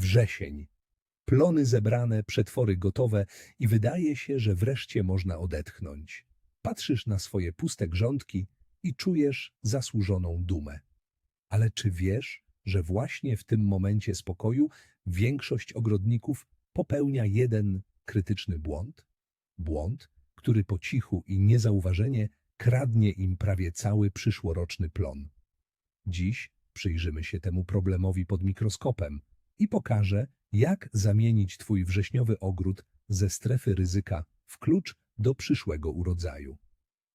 Wrzesień. Plony zebrane, przetwory gotowe i wydaje się, że wreszcie można odetchnąć. Patrzysz na swoje puste grządki i czujesz zasłużoną dumę. Ale czy wiesz, że właśnie w tym momencie spokoju większość ogrodników popełnia jeden krytyczny błąd? Błąd, który po cichu i niezauważenie kradnie im prawie cały przyszłoroczny plon. Dziś przyjrzymy się temu problemowi pod mikroskopem i pokażę, jak zamienić Twój wrześniowy ogród ze strefy ryzyka w klucz do przyszłego urodzaju.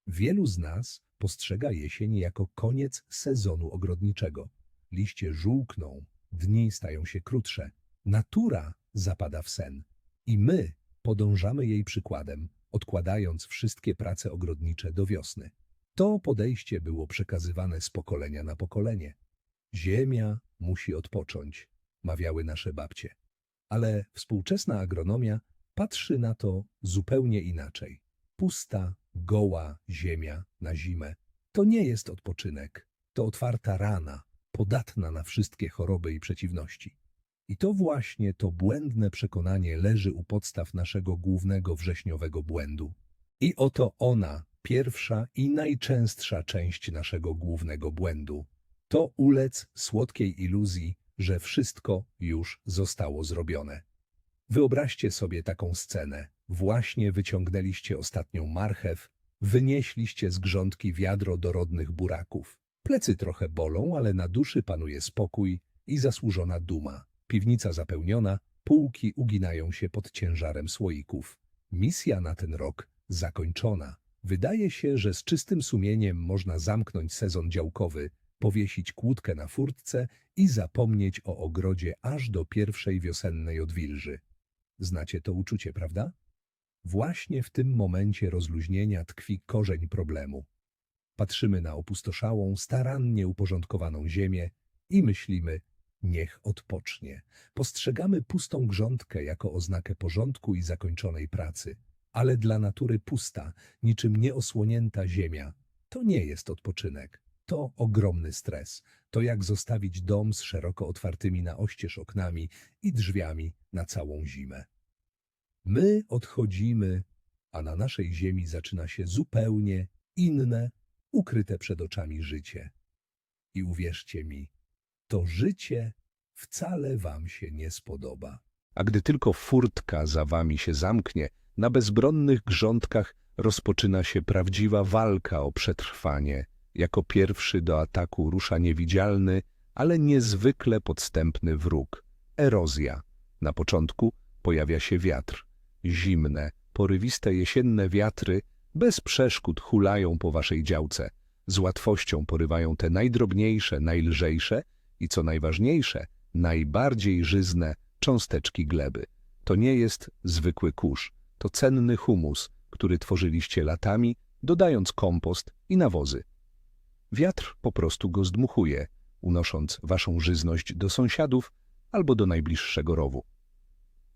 Wielu z nas postrzega jesień jako koniec sezonu ogrodniczego. Liście żółkną, dni stają się krótsze, natura zapada w sen i my podążamy jej przykładem, odkładając wszystkie prace ogrodnicze do wiosny. To podejście było przekazywane z pokolenia na pokolenie. Ziemia musi odpocząć, mawiały nasze babcie. Ale współczesna agronomia patrzy na to zupełnie inaczej. Pusta, goła ziemia na zimę to nie jest odpoczynek, to otwarta rana, podatna na wszystkie choroby i przeciwności. I to właśnie to błędne przekonanie leży u podstaw naszego głównego wrześniowego błędu. I oto ona, pierwsza i najczęstsza część naszego głównego błędu. To ulec słodkiej iluzji, że wszystko już zostało zrobione. Wyobraźcie sobie taką scenę. Właśnie wyciągnęliście ostatnią marchew, wynieśliście z grządki wiadro dorodnych buraków. Plecy trochę bolą, ale na duszy panuje spokój i zasłużona duma. Piwnica zapełniona, półki uginają się pod ciężarem słoików. Misja na ten rok zakończona. Wydaje się, że z czystym sumieniem można zamknąć sezon działkowy, powiesić kłódkę na furtce i zapomnieć o ogrodzie aż do pierwszej wiosennej odwilży. Znacie to uczucie, prawda? Właśnie w tym momencie rozluźnienia tkwi korzeń problemu. Patrzymy na opustoszałą, starannie uporządkowaną ziemię i myślimy, niech odpocznie. Postrzegamy pustą grządkę jako oznakę porządku i zakończonej pracy, ale dla natury pusta, niczym nieosłonięta ziemia, to nie jest odpoczynek. To ogromny stres. To jak zostawić dom z szeroko otwartymi na oścież oknami i drzwiami na całą zimę. My odchodzimy, a na naszej ziemi zaczyna się zupełnie inne, ukryte przed oczami życie. I uwierzcie mi, to życie wcale wam się nie spodoba. A gdy tylko furtka za wami się zamknie, na bezbronnych grządkach rozpoczyna się prawdziwa walka o przetrwanie. Jako pierwszy do ataku rusza niewidzialny, ale niezwykle podstępny wróg – erozja. Na początku pojawia się wiatr. Zimne, porywiste jesienne wiatry bez przeszkód hulają po waszej działce. Z łatwością porywają te najdrobniejsze, najlżejsze i co najważniejsze, najbardziej żyzne cząsteczki gleby. To nie jest zwykły kurz, to cenny humus, który tworzyliście latami, dodając kompost i nawozy. Wiatr po prostu go zdmuchuje, unosząc waszą żyzność do sąsiadów albo do najbliższego rowu.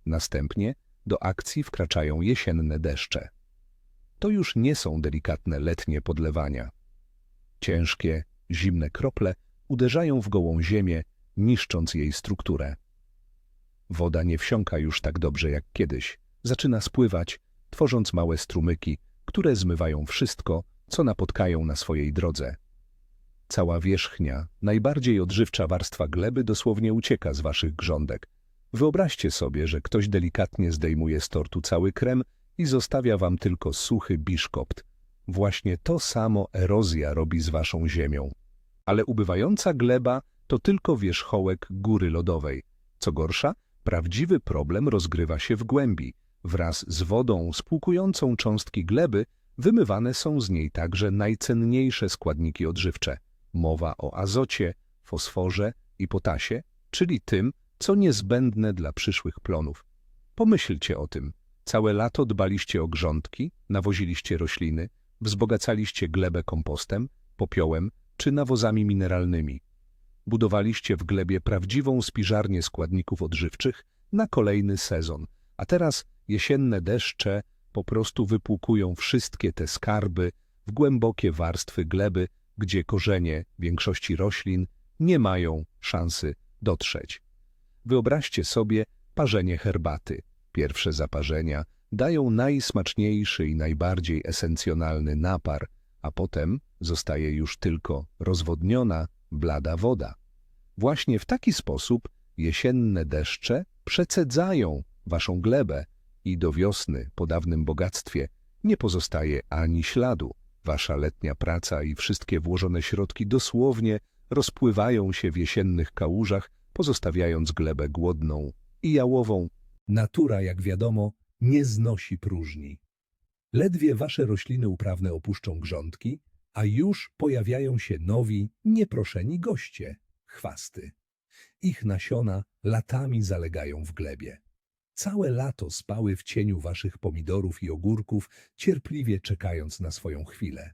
Następnie do akcji wkraczają jesienne deszcze. To już nie są delikatne letnie podlewania. Ciężkie, zimne krople uderzają w gołą ziemię, niszcząc jej strukturę. Woda nie wsiąka już tak dobrze jak kiedyś. Zaczyna spływać, tworząc małe strumyki, które zmywają wszystko, co napotkają na swojej drodze. Cała wierzchnia, najbardziej odżywcza warstwa gleby dosłownie ucieka z waszych grządek. Wyobraźcie sobie, że ktoś delikatnie zdejmuje z tortu cały krem i zostawia wam tylko suchy biszkopt. Właśnie to samo erozja robi z waszą ziemią. Ale ubywająca gleba to tylko wierzchołek góry lodowej. Co gorsza, prawdziwy problem rozgrywa się w głębi. Wraz z wodą spłukującą cząstki gleby wymywane są z niej także najcenniejsze składniki odżywcze. Mowa o azocie, fosforze i potasie, czyli tym, co niezbędne dla przyszłych plonów. Pomyślcie o tym. Całe lato dbaliście o grządki, nawoziliście rośliny, wzbogacaliście glebę kompostem, popiołem czy nawozami mineralnymi. Budowaliście w glebie prawdziwą spiżarnię składników odżywczych na kolejny sezon, a teraz jesienne deszcze po prostu wypłukują wszystkie te skarby w głębokie warstwy gleby, gdzie korzenie większości roślin nie mają szansy dotrzeć. Wyobraźcie sobie parzenie herbaty. Pierwsze zaparzenia dają najsmaczniejszy i najbardziej esencjonalny napar, a potem zostaje już tylko rozwodniona, blada woda. Właśnie w taki sposób jesienne deszcze przecedzają waszą glebę i do wiosny po dawnym bogactwie nie pozostaje ani śladu. Wasza letnia praca i wszystkie włożone środki dosłownie rozpływają się w jesiennych kałużach, pozostawiając glebę głodną i jałową. Natura, jak wiadomo, nie znosi próżni. Ledwie wasze rośliny uprawne opuszczą grządki, a już pojawiają się nowi, nieproszeni goście – chwasty. Ich nasiona latami zalegają w glebie. Całe lato spały w cieniu waszych pomidorów i ogórków, cierpliwie czekając na swoją chwilę.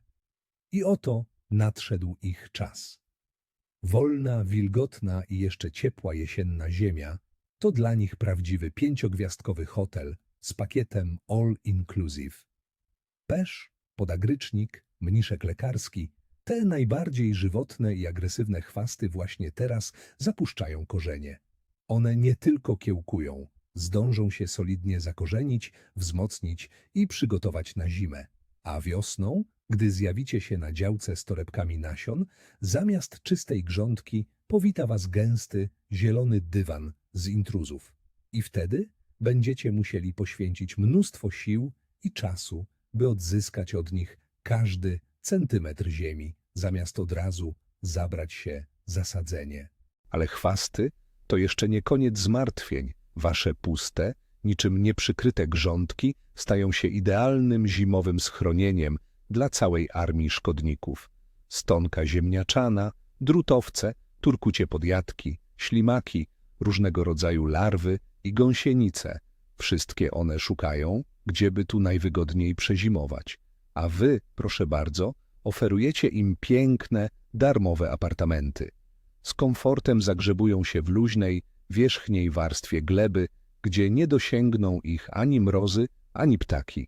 I oto nadszedł ich czas. Wolna, wilgotna i jeszcze ciepła jesienna ziemia to dla nich prawdziwy pięciogwiazdkowy hotel z pakietem all inclusive. Pesz, podagrycznik, mniszek lekarski, te najbardziej żywotne i agresywne chwasty właśnie teraz zapuszczają korzenie. One nie tylko kiełkują, zdążą się solidnie zakorzenić, wzmocnić i przygotować na zimę. A wiosną, gdy zjawicie się na działce z torebkami nasion, zamiast czystej grządki powita was gęsty, zielony dywan z intruzów. I wtedy będziecie musieli poświęcić mnóstwo sił i czasu, by odzyskać od nich każdy centymetr ziemi, zamiast od razu zabrać się za sadzenie. Ale chwasty to jeszcze nie koniec zmartwień. Wasze puste, niczym nieprzykryte grządki stają się idealnym zimowym schronieniem dla całej armii szkodników. Stonka ziemniaczana, drutowce, turkucie podjadki, ślimaki, różnego rodzaju larwy i gąsienice. Wszystkie one szukają, gdzieby tu najwygodniej przezimować. A wy, proszę bardzo, oferujecie im piękne, darmowe apartamenty. Z komfortem zagrzebują się w luźnej, wierzchniej warstwie gleby, gdzie nie dosięgną ich ani mrozy, ani ptaki.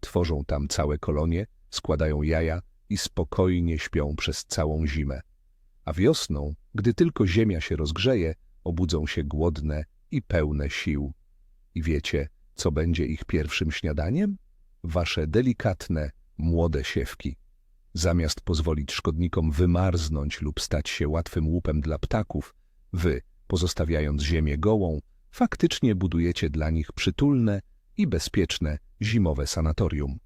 Tworzą tam całe kolonie, składają jaja i spokojnie śpią przez całą zimę. A wiosną, gdy tylko ziemia się rozgrzeje, obudzą się głodne i pełne sił. I wiecie, co będzie ich pierwszym śniadaniem? Wasze delikatne, młode siewki. Zamiast pozwolić szkodnikom wymarznąć lub stać się łatwym łupem dla ptaków, wy, pozostawiając ziemię gołą, faktycznie budujecie dla nich przytulne i bezpieczne zimowe sanatorium.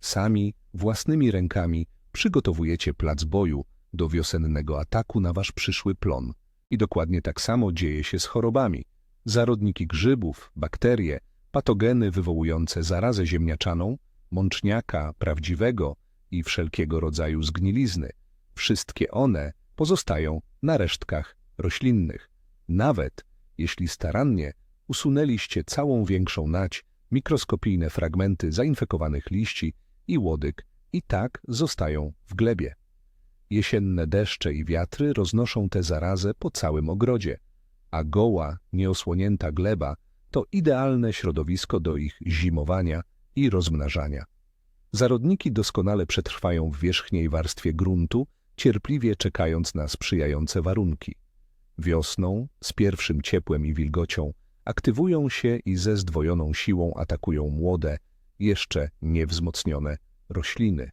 Sami, własnymi rękami przygotowujecie plac boju do wiosennego ataku na wasz przyszły plon. I dokładnie tak samo dzieje się z chorobami. Zarodniki grzybów, bakterie, patogeny wywołujące zarazę ziemniaczaną, mączniaka prawdziwego i wszelkiego rodzaju zgnilizny. Wszystkie one pozostają na resztkach roślinnych. Nawet jeśli starannie usunęliście całą większą nać, mikroskopijne fragmenty zainfekowanych liści i łodyg i tak zostają w glebie. Jesienne deszcze i wiatry roznoszą tę zarazę po całym ogrodzie, a goła, nieosłonięta gleba to idealne środowisko do ich zimowania i rozmnażania. Zarodniki doskonale przetrwają w wierzchniej warstwie gruntu, cierpliwie czekając na sprzyjające warunki. Wiosną, z pierwszym ciepłem i wilgocią, aktywują się i ze zdwojoną siłą atakują młode, jeszcze niewzmocnione rośliny.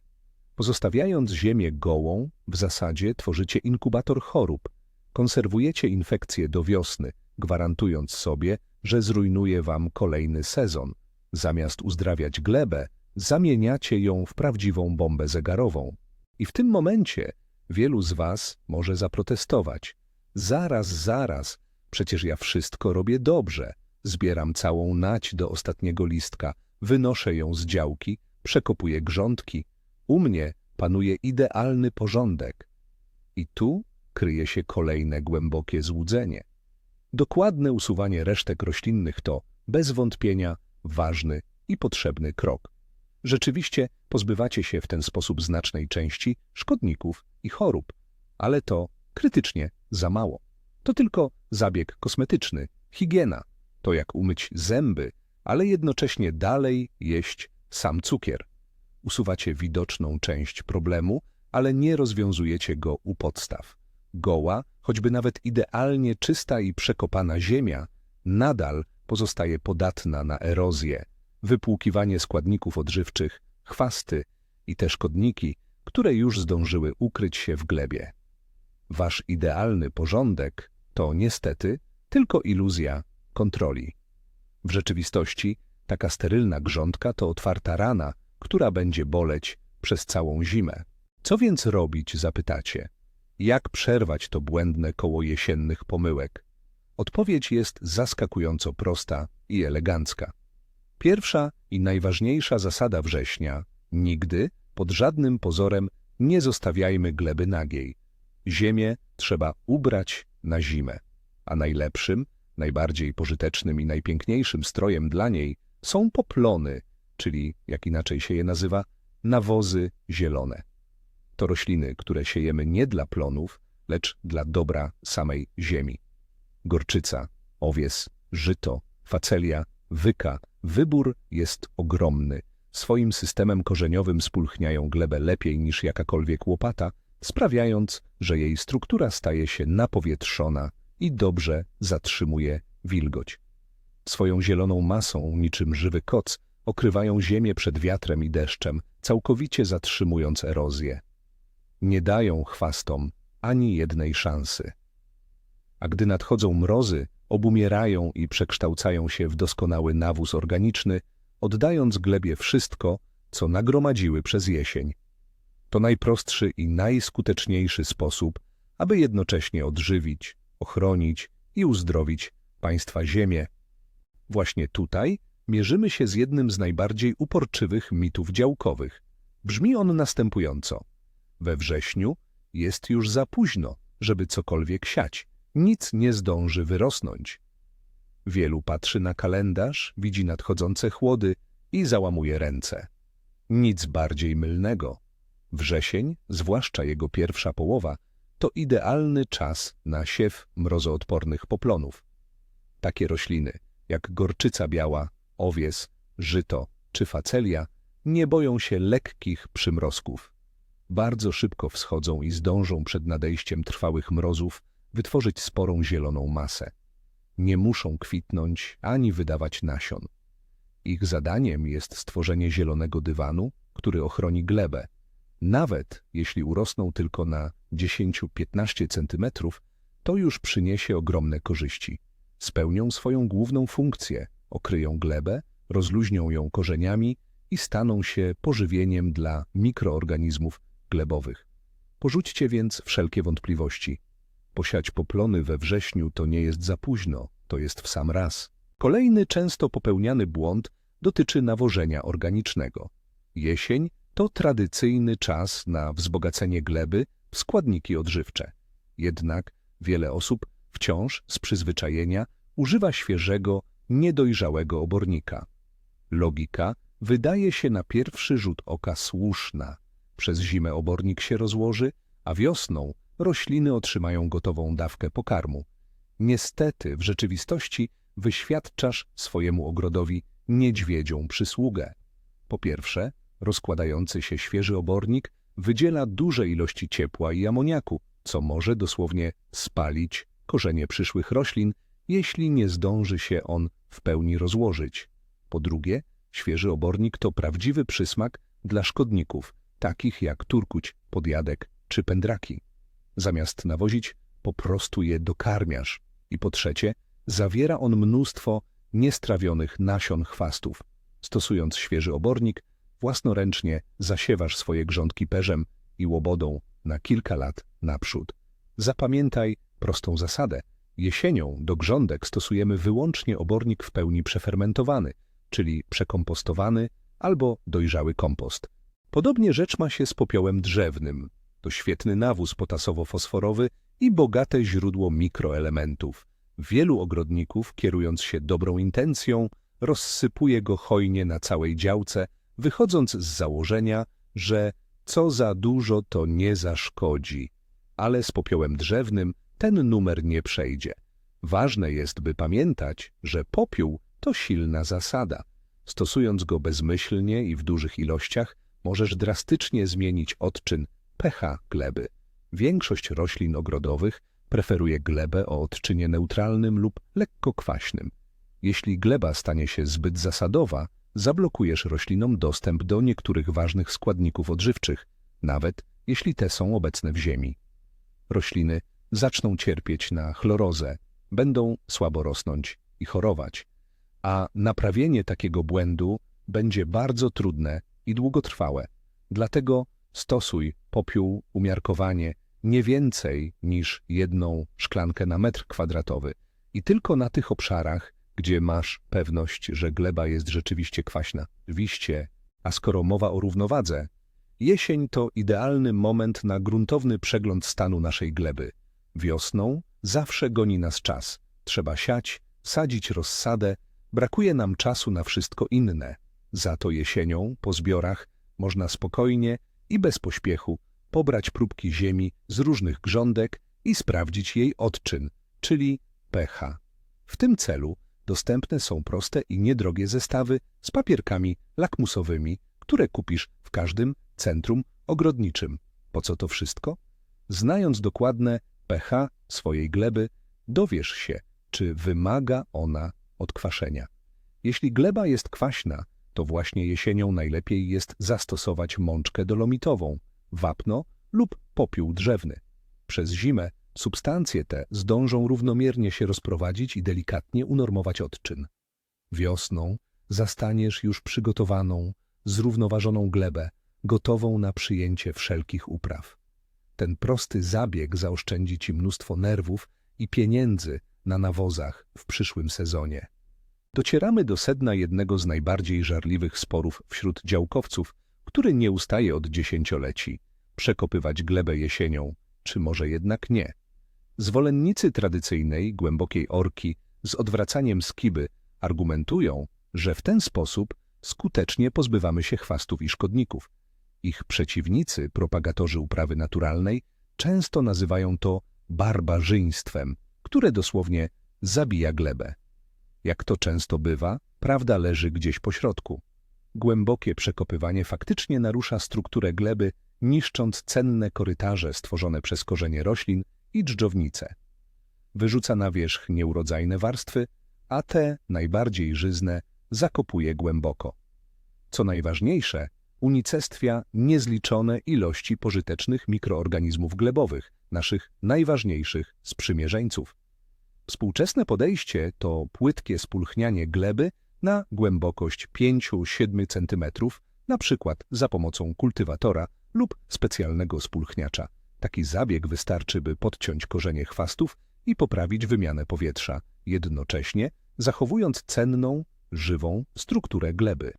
Pozostawiając ziemię gołą, w zasadzie tworzycie inkubator chorób, konserwujecie infekcje do wiosny, gwarantując sobie, że zrujnuje wam kolejny sezon. Zamiast uzdrawiać glebę, zamieniacie ją w prawdziwą bombę zegarową. I w tym momencie wielu z was może zaprotestować. Zaraz, zaraz, przecież ja wszystko robię dobrze. Zbieram całą nać do ostatniego listka, wynoszę ją z działki, przekopuję grządki. U mnie panuje idealny porządek. I tu kryje się kolejne głębokie złudzenie. Dokładne usuwanie resztek roślinnych to, bez wątpienia, ważny i potrzebny krok. Rzeczywiście pozbywacie się w ten sposób znacznej części szkodników i chorób, ale to krytycznie za mało. To tylko zabieg kosmetyczny, higiena, to jak umyć zęby, ale jednocześnie dalej jeść sam cukier. Usuwacie widoczną część problemu, ale nie rozwiązujecie go u podstaw. Goła, choćby nawet idealnie czysta i przekopana ziemia, nadal pozostaje podatna na erozję, wypłukiwanie składników odżywczych, chwasty i te szkodniki, które już zdążyły ukryć się w glebie. Wasz idealny porządek to niestety tylko iluzja kontroli. W rzeczywistości taka sterylna grządka to otwarta rana, która będzie boleć przez całą zimę. Co więc robić, zapytacie? Jak przerwać to błędne koło jesiennych pomyłek? Odpowiedź jest zaskakująco prosta i elegancka. Pierwsza i najważniejsza zasada września – nigdy, pod żadnym pozorem, nie zostawiajmy gleby nagiej. Ziemię trzeba ubrać na zimę, a najlepszym, najbardziej pożytecznym i najpiękniejszym strojem dla niej są poplony, czyli, jak inaczej się je nazywa, nawozy zielone. To rośliny, które siejemy nie dla plonów, lecz dla dobra samej ziemi. Gorczyca, owies, żyto, facelia, wyka, wybór jest ogromny. Swoim systemem korzeniowym spulchniają glebę lepiej niż jakakolwiek łopata, sprawiając, że jej struktura staje się napowietrzona i dobrze zatrzymuje wilgoć. Swoją zieloną masą, niczym żywy koc, okrywają ziemię przed wiatrem i deszczem, całkowicie zatrzymując erozję. Nie dają chwastom ani jednej szansy. A gdy nadchodzą mrozy, obumierają i przekształcają się w doskonały nawóz organiczny, oddając glebie wszystko, co nagromadziły przez jesień. To najprostszy i najskuteczniejszy sposób, aby jednocześnie odżywić, ochronić i uzdrowić państwa ziemię. Właśnie tutaj mierzymy się z jednym z najbardziej uporczywych mitów działkowych. Brzmi on następująco. We wrześniu jest już za późno, żeby cokolwiek siać. Nic nie zdąży wyrosnąć. Wielu patrzy na kalendarz, widzi nadchodzące chłody i załamuje ręce. Nic bardziej mylnego. Wrzesień, zwłaszcza jego pierwsza połowa, to idealny czas na siew mrozoodpornych poplonów. Takie rośliny, jak gorczyca biała, owies, żyto czy facelia, nie boją się lekkich przymrozków. Bardzo szybko wschodzą i zdążą przed nadejściem trwałych mrozów wytworzyć sporą zieloną masę. Nie muszą kwitnąć ani wydawać nasion. Ich zadaniem jest stworzenie zielonego dywanu, który ochroni glebę. Nawet jeśli urosną tylko na 10-15 cm, to już przyniesie ogromne korzyści. Spełnią swoją główną funkcję, okryją glebę, rozluźnią ją korzeniami i staną się pożywieniem dla mikroorganizmów glebowych. Porzućcie więc wszelkie wątpliwości. Posiać poplony we wrześniu to nie jest za późno, to jest w sam raz. Kolejny często popełniany błąd dotyczy nawożenia organicznego. Jesień to tradycyjny czas na wzbogacenie gleby w składniki odżywcze. Jednak wiele osób wciąż z przyzwyczajenia używa świeżego, niedojrzałego obornika. Logika wydaje się na pierwszy rzut oka słuszna. Przez zimę obornik się rozłoży, a wiosną rośliny otrzymają gotową dawkę pokarmu. Niestety, w rzeczywistości wyświadczasz swojemu ogrodowi niedźwiedzią przysługę. Po pierwsze, rozkładający się świeży obornik wydziela duże ilości ciepła i amoniaku, co może dosłownie spalić korzenie przyszłych roślin, jeśli nie zdąży się on w pełni rozłożyć. Po drugie, świeży obornik to prawdziwy przysmak dla szkodników, takich jak turkuć, podjadek czy pędraki. Zamiast nawozić, po prostu je dokarmiasz. I po trzecie, zawiera on mnóstwo niestrawionych nasion chwastów. Stosując świeży obornik, własnoręcznie zasiewasz swoje grządki perzem i łobodą na kilka lat naprzód. Zapamiętaj prostą zasadę. Jesienią do grządek stosujemy wyłącznie obornik w pełni przefermentowany, czyli przekompostowany albo dojrzały kompost. Podobnie rzecz ma się z popiołem drzewnym. To świetny nawóz potasowo-fosforowy i bogate źródło mikroelementów. Wielu ogrodników, kierując się dobrą intencją, rozsypuje go hojnie na całej działce, wychodząc z założenia, że co za dużo to nie zaszkodzi. Ale z popiołem drzewnym ten numer nie przejdzie. Ważne jest, by pamiętać, że popiół to silna zasada. Stosując go bezmyślnie i w dużych ilościach, możesz drastycznie zmienić odczyn pH gleby. Większość roślin ogrodowych preferuje glebę o odczynie neutralnym lub lekko kwaśnym. Jeśli gleba stanie się zbyt zasadowa, zablokujesz roślinom dostęp do niektórych ważnych składników odżywczych, nawet jeśli te są obecne w ziemi. Rośliny zaczną cierpieć na chlorozę, będą słabo rosnąć i chorować, a naprawienie takiego błędu będzie bardzo trudne i długotrwałe. Dlatego stosuj popiół umiarkowanie nie więcej niż jedną szklankę na metr kwadratowy i tylko na tych obszarach, gdzie masz pewność, że gleba jest rzeczywiście kwaśna. Wiście, a skoro mowa o równowadze, jesień to idealny moment na gruntowny przegląd stanu naszej gleby. Wiosną zawsze goni nas czas. Trzeba siać, sadzić rozsadę, brakuje nam czasu na wszystko inne. Za to jesienią, po zbiorach, można spokojnie i bez pośpiechu pobrać próbki ziemi z różnych grządek i sprawdzić jej odczyn, czyli pH. W tym celu dostępne są proste i niedrogie zestawy z papierkami lakmusowymi, które kupisz w każdym centrum ogrodniczym. Po co to wszystko? Znając dokładne pH swojej gleby, dowiesz się, czy wymaga ona odkwaszenia. Jeśli gleba jest kwaśna, to właśnie jesienią najlepiej jest zastosować mączkę dolomitową, wapno lub popiół drzewny. Przez zimę substancje te zdążą równomiernie się rozprowadzić i delikatnie unormować odczyn. Wiosną zastaniesz już przygotowaną, zrównoważoną glebę, gotową na przyjęcie wszelkich upraw. Ten prosty zabieg zaoszczędzi Ci mnóstwo nerwów i pieniędzy na nawozach w przyszłym sezonie. Docieramy do sedna jednego z najbardziej żarliwych sporów wśród działkowców, który nie ustaje od dziesięcioleci. Przekopywać glebę jesienią, czy może jednak nie? Zwolennicy tradycyjnej, głębokiej orki z odwracaniem skiby argumentują, że w ten sposób skutecznie pozbywamy się chwastów i szkodników. Ich przeciwnicy, propagatorzy uprawy naturalnej, często nazywają to barbarzyństwem, które dosłownie zabija glebę. Jak to często bywa, prawda leży gdzieś po środku. Głębokie przekopywanie faktycznie narusza strukturę gleby, niszcząc cenne korytarze stworzone przez korzenie roślin i dżdżownice. Wyrzuca na wierzch nieurodzajne warstwy, a te, najbardziej żyzne, zakopuje głęboko. Co najważniejsze, unicestwia niezliczone ilości pożytecznych mikroorganizmów glebowych, naszych najważniejszych sprzymierzeńców. Współczesne podejście to płytkie spulchnianie gleby na głębokość 5-7 cm, na przykład za pomocą kultywatora lub specjalnego spulchniacza. Taki zabieg wystarczy, by podciąć korzenie chwastów i poprawić wymianę powietrza, jednocześnie zachowując cenną, żywą strukturę gleby.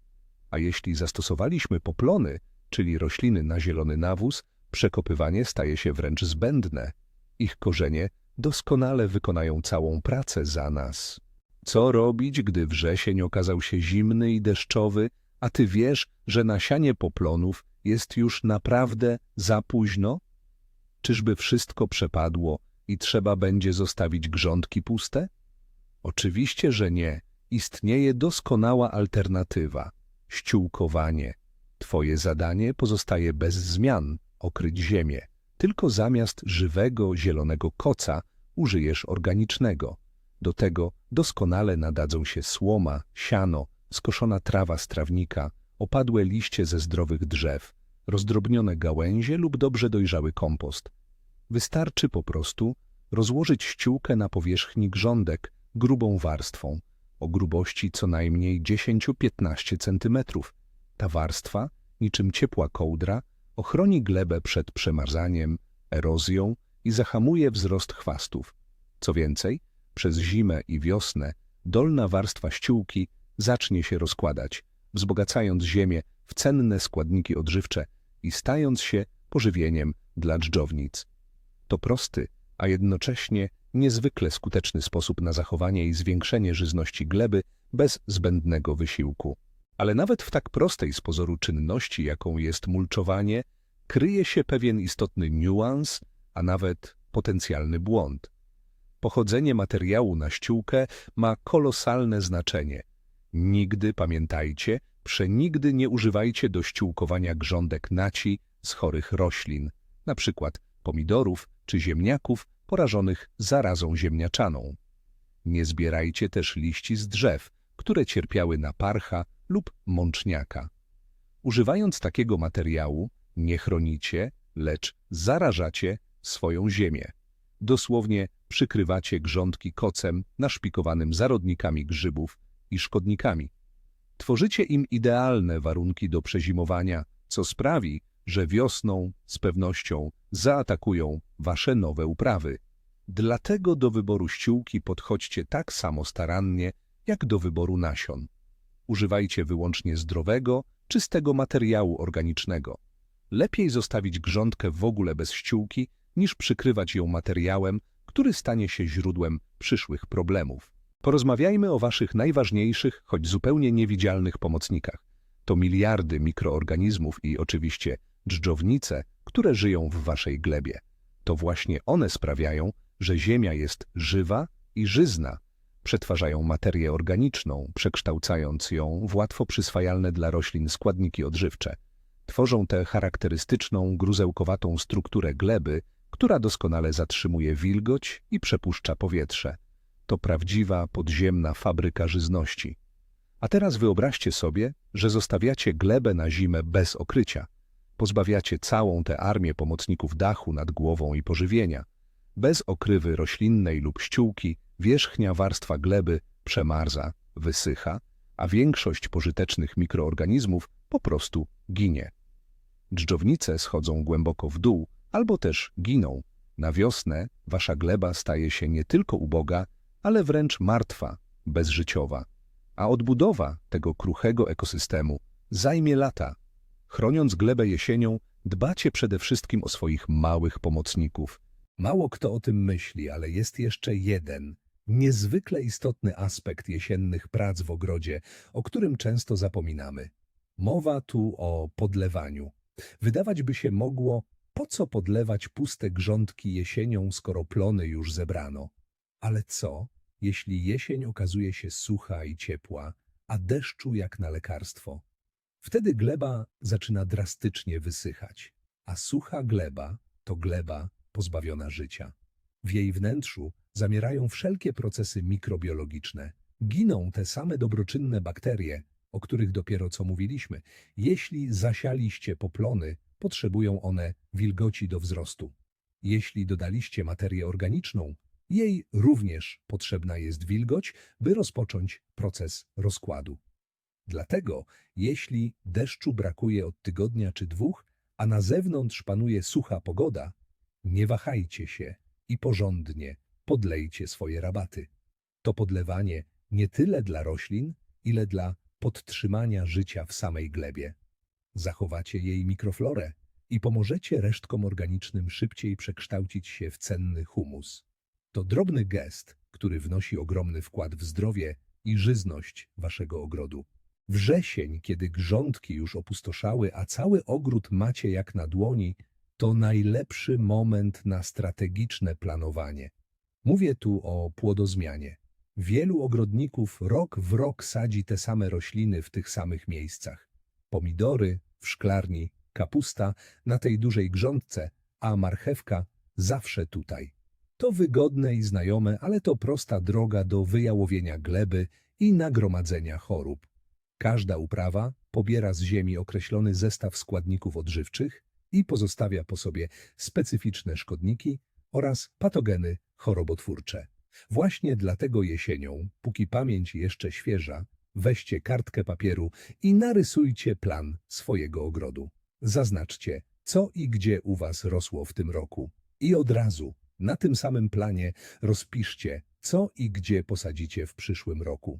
A jeśli zastosowaliśmy poplony, czyli rośliny na zielony nawóz, przekopywanie staje się wręcz zbędne. Ich korzenie doskonale wykonają całą pracę za nas. Co robić, gdy wrzesień okazał się zimny i deszczowy, a ty wiesz, że nasianie poplonów jest już naprawdę za późno? Czyżby wszystko przepadło i trzeba będzie zostawić grządki puste? Oczywiście, że nie. Istnieje doskonała alternatywa – ściółkowanie. Twoje zadanie pozostaje bez zmian – okryć ziemię. Tylko zamiast żywego, zielonego koca użyjesz organicznego. Do tego doskonale nadadzą się słoma, siano, skoszona trawa z trawnika, opadłe liście ze zdrowych drzew, rozdrobnione gałęzie lub dobrze dojrzały kompost. Wystarczy po prostu rozłożyć ściółkę na powierzchni grządek grubą warstwą, o grubości co najmniej 10-15 cm. Ta warstwa, niczym ciepła kołdra, ochroni glebę przed przemarzaniem, erozją i zahamuje wzrost chwastów. Co więcej, przez zimę i wiosnę dolna warstwa ściółki zacznie się rozkładać, wzbogacając ziemię w cenne składniki odżywcze i stając się pożywieniem dla dżdżownic. To prosty, a jednocześnie niezwykle skuteczny sposób na zachowanie i zwiększenie żyzności gleby bez zbędnego wysiłku. Ale nawet w tak prostej z pozoru czynności, jaką jest mulczowanie, kryje się pewien istotny niuans, a nawet potencjalny błąd. Pochodzenie materiału na ściółkę ma kolosalne znaczenie. Nigdy, pamiętajcie, przenigdy nie używajcie do ściółkowania grządek naci z chorych roślin, na przykład pomidorów czy ziemniaków porażonych zarazą ziemniaczaną. Nie zbierajcie też liści z drzew, które cierpiały na parcha lub mączniaka. Używając takiego materiału, nie chronicie, lecz zarażacie swoją ziemię. Dosłownie przykrywacie grządki kocem naszpikowanym zarodnikami grzybów i szkodnikami. Tworzycie im idealne warunki do przezimowania, co sprawi, że wiosną z pewnością zaatakują wasze nowe uprawy. Dlatego do wyboru ściółki podchodźcie tak samo starannie, jak do wyboru nasion. Używajcie wyłącznie zdrowego, czystego materiału organicznego. Lepiej zostawić grządkę w ogóle bez ściółki, niż przykrywać ją materiałem, który stanie się źródłem przyszłych problemów. Porozmawiajmy o waszych najważniejszych, choć zupełnie niewidzialnych pomocnikach. To miliardy mikroorganizmów i oczywiście dżdżownice, które żyją w waszej glebie. To właśnie one sprawiają, że ziemia jest żywa i żyzna. Przetwarzają materię organiczną, przekształcając ją w łatwo przyswajalne dla roślin składniki odżywcze. Tworzą tę charakterystyczną, gruzełkowatą strukturę gleby, która doskonale zatrzymuje wilgoć i przepuszcza powietrze. To prawdziwa, podziemna fabryka żyzności. A teraz wyobraźcie sobie, że zostawiacie glebę na zimę bez okrycia. Pozbawiacie całą tę armię pomocników dachu nad głową i pożywienia. Bez okrywy roślinnej lub ściółki wierzchnia warstwa gleby przemarza, wysycha, a większość pożytecznych mikroorganizmów po prostu ginie. Dżdżownice schodzą głęboko w dół, albo też giną. Na wiosnę wasza gleba staje się nie tylko uboga, ale wręcz martwa, bezżyciowa. A odbudowa tego kruchego ekosystemu zajmie lata. Chroniąc glebę jesienią, dbacie przede wszystkim o swoich małych pomocników. Mało kto o tym myśli, ale jest jeszcze jeden, niezwykle istotny aspekt jesiennych prac w ogrodzie, o którym często zapominamy. Mowa tu o podlewaniu. Wydawać by się mogło, po co podlewać puste grządki jesienią, skoro plony już zebrano. Ale co, jeśli jesień okazuje się sucha i ciepła, a deszczu jak na lekarstwo? Wtedy gleba zaczyna drastycznie wysychać, a sucha gleba to gleba pozbawiona życia. W jej wnętrzu zamierają wszelkie procesy mikrobiologiczne. Giną te same dobroczynne bakterie, o których dopiero co mówiliśmy. Jeśli zasialiście poplony, potrzebują one wilgoci do wzrostu. Jeśli dodaliście materię organiczną, jej również potrzebna jest wilgoć, by rozpocząć proces rozkładu. Dlatego, jeśli deszczu brakuje od tygodnia czy dwóch, a na zewnątrz panuje sucha pogoda, nie wahajcie się i porządnie podlejcie swoje rabaty. To podlewanie nie tyle dla roślin, ile dla podtrzymania życia w samej glebie. Zachowacie jej mikroflorę i pomożecie resztkom organicznym szybciej przekształcić się w cenny humus. To drobny gest, który wnosi ogromny wkład w zdrowie i żyzność waszego ogrodu. Wrzesień, kiedy grządki już opustoszały, a cały ogród macie jak na dłoni, to najlepszy moment na strategiczne planowanie. Mówię tu o płodozmianie. Wielu ogrodników rok w rok sadzi te same rośliny w tych samych miejscach. Pomidory w szklarni, kapusta na tej dużej grządce, a marchewka zawsze tutaj. To wygodne i znajome, ale to prosta droga do wyjałowienia gleby i nagromadzenia chorób. Każda uprawa pobiera z ziemi określony zestaw składników odżywczych i pozostawia po sobie specyficzne szkodniki oraz patogeny chorobotwórcze. Właśnie dlatego jesienią, póki pamięć jeszcze świeża, weźcie kartkę papieru i narysujcie plan swojego ogrodu. Zaznaczcie, co i gdzie u Was rosło w tym roku. I od razu, na tym samym planie, rozpiszcie, co i gdzie posadzicie w przyszłym roku.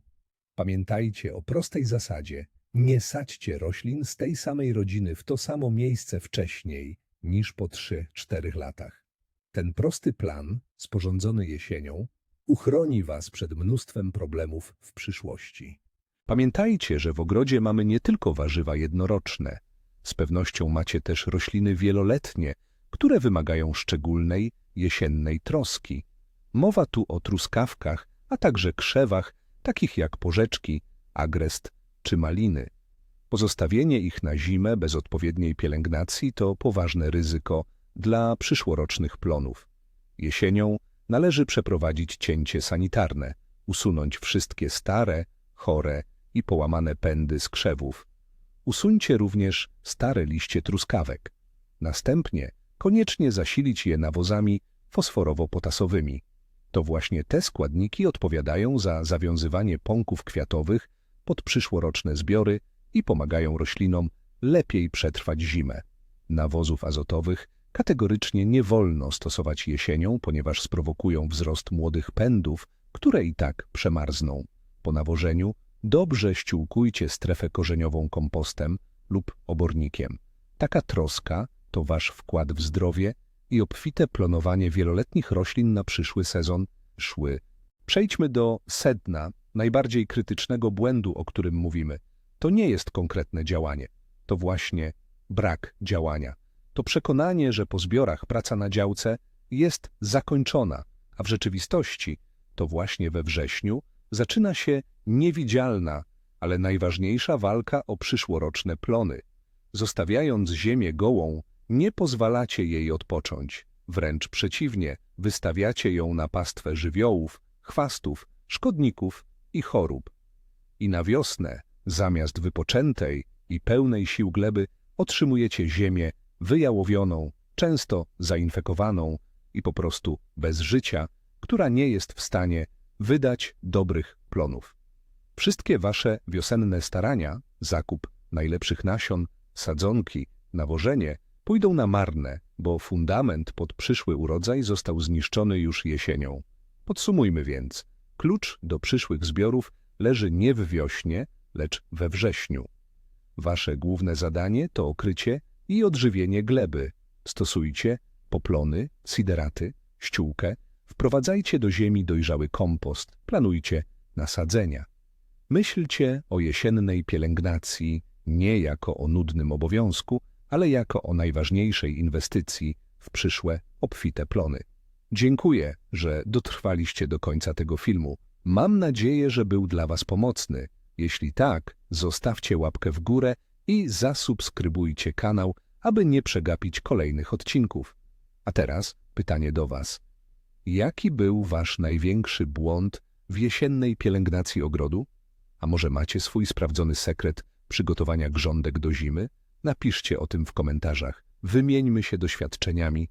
Pamiętajcie o prostej zasadzie. Nie sadźcie roślin z tej samej rodziny w to samo miejsce wcześniej niż po 3-4 latach. Ten prosty plan, sporządzony jesienią, uchroni Was przed mnóstwem problemów w przyszłości. Pamiętajcie, że w ogrodzie mamy nie tylko warzywa jednoroczne. Z pewnością macie też rośliny wieloletnie, które wymagają szczególnej, jesiennej troski. Mowa tu o truskawkach, a także krzewach, takich jak porzeczki, agrest czy maliny. Pozostawienie ich na zimę bez odpowiedniej pielęgnacji to poważne ryzyko dla przyszłorocznych plonów. Jesienią należy przeprowadzić cięcie sanitarne, usunąć wszystkie stare, chore i połamane pędy z krzewów. Usuńcie również stare liście truskawek. Następnie koniecznie zasilić je nawozami fosforowo-potasowymi. To właśnie te składniki odpowiadają za zawiązywanie pąków kwiatowych pod przyszłoroczne zbiory i pomagają roślinom lepiej przetrwać zimę. Nawozów azotowych kategorycznie nie wolno stosować jesienią, ponieważ sprowokują wzrost młodych pędów, które i tak przemarzną. Po nawożeniu dobrze ściółkujcie strefę korzeniową kompostem lub obornikiem. Taka troska to wasz wkład w zdrowie i obfite plonowanie wieloletnich roślin na przyszły sezon szły. Przejdźmy do sedna, najbardziej krytycznego błędu, o którym mówimy. To nie jest konkretne działanie, to właśnie brak działania. To przekonanie, że po zbiorach praca na działce jest zakończona, a w rzeczywistości to właśnie we wrześniu zaczyna się niewidzialna, ale najważniejsza walka o przyszłoroczne plony. Zostawiając ziemię gołą, nie pozwalacie jej odpocząć. Wręcz przeciwnie, wystawiacie ją na pastwę żywiołów, chwastów, szkodników i chorób. I na wiosnę, zamiast wypoczętej i pełnej sił gleby, otrzymujecie ziemię wyjałowioną, często zainfekowaną i po prostu bez życia, która nie jest w stanie wydać dobrych plonów. Wszystkie wasze wiosenne starania, zakup najlepszych nasion, sadzonki, nawożenie pójdą na marne, bo fundament pod przyszły urodzaj został zniszczony już jesienią. Podsumujmy więc. Klucz do przyszłych zbiorów leży nie w wiośnie, lecz we wrześniu. Wasze główne zadanie to okrycie i odżywienie gleby. Stosujcie poplony, sideraty, ściółkę, wprowadzajcie do ziemi dojrzały kompost, planujcie nasadzenia. Myślcie o jesiennej pielęgnacji nie jako o nudnym obowiązku, ale jako o najważniejszej inwestycji w przyszłe obfite plony. Dziękuję, że dotrwaliście do końca tego filmu. Mam nadzieję, że był dla Was pomocny. Jeśli tak, zostawcie łapkę w górę i zasubskrybujcie kanał, aby nie przegapić kolejnych odcinków. A teraz pytanie do Was. Jaki był Wasz największy błąd w jesiennej pielęgnacji ogrodu? A może macie swój sprawdzony sekret przygotowania grządek do zimy? Napiszcie o tym w komentarzach. Wymieńmy się doświadczeniami